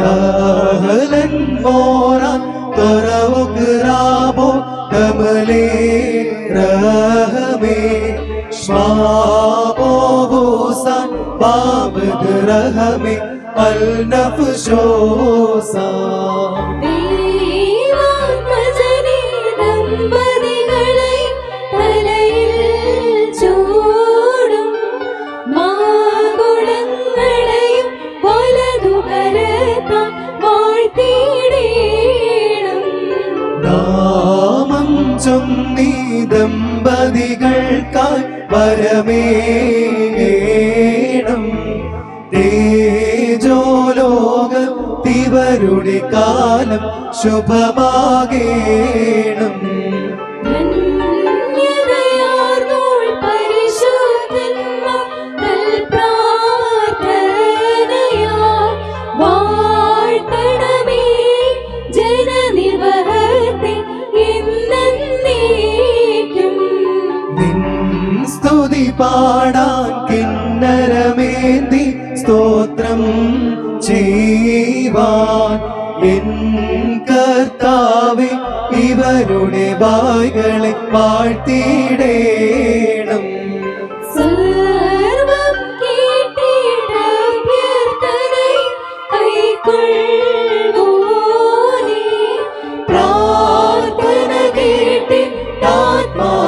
തഹലൻ മോറാൻ തുറവുകിറാബോ കമലേ രഹമേ. ശ്വാബോസാൻ ബാബ് റഹമേ അൽ നഫ്ഷോസാ ദൈവാത്മജനേ ദമ്പതികൾക്കായി വരമേണം തേജോലോകം തിവരുടെ കാലം ശുഭമാകേണം. സ്തുതി പാടാൻ കിന്നരമേന്തി സ്തോത്രം ചെയ്യുവാൻ എൻ കർത്താവെ ഇവരുടെ വായ്കളെ പാഴ്ത്തിയിടേണം Oh.